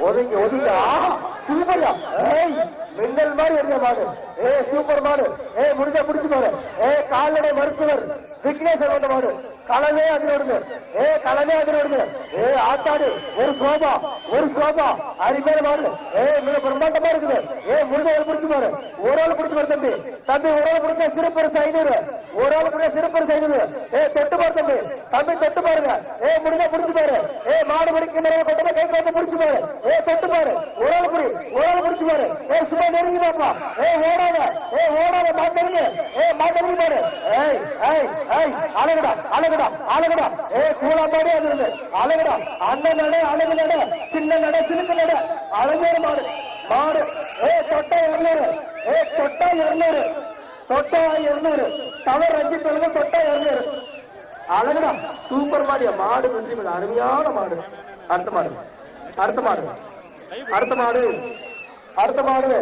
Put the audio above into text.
ஒதுங்கி ஒதுங்கி. ஆஹா ஏய் மின்னல் மாதிரி இருந்த மாடு. ஏ சூப்பர் மாடு. ஏ முடிஞ்ச முடிச்சு மாடு ஏ கால்நடை மருத்துவர். விக்னேஸ்வர் வந்த மாடு. களமே அதிரோடுங்க. ஏ களமே அதிரோடுங்க. ஏ ஆத்தாடு. ஒரு சோபா. ஒரு சோபா. அருமையான மாடு. ஏ மிக பிரம்மாண்டமா இருக்குது. ஏ முடிஞ்ச ஒரு பிடிச்சு மாடு ஒரு ஆள் பிடிச்சு பாரு தம்பி. தம்பி ஒரு ஆள் பிடிச்ச சிறப்பு ஐநூறு. ஒரு ஆள் பிடிச்ச சிறப்பு ஐநூறு. ஏ தம்பி தம்பி தொட்டு பாருங்க. ஏ முடிஞ்சா புடிச்சு பாரு. ஏ மாடு பிடிக்க நிறைய கொண்டு கை கொண்டு புடிச்சு பாரு. ஏ தொட்டு பாரு. ஒரு புரி பிடி புடிச்சு பாரு. ஏ சும்மா நெருங்கி பாப்பா. ஏ ஓடாத. ஏ ஓடாத மாட்டேங்க ஏ மாட்டேங்க பாரு. ஏய் ஏய் ஏய் அழகுடா அழகுடா அழகுடா. ஏ கூலா மாடு அது இருந்து அழகுடா. அண்ணன் நட அழகு நட சின்ன நட சிலுக்கு நட. அழகேறு மாடு. மாடு. ஏ தொட்டா இருநூறு. ஏ தொட்டா இருநூறு. தொட்டா இருநூறு. தவறு அஞ்சு சொல்லுங்க தொட்டா இருநூறு. அழகுடா. சூப்பர் மாடியா. மாடு வெற்றி அருமையான மாடு. அடுத்த மாடு. அடுத்த மாடு. அடுத்த மாடு. அடுத்த மாடு.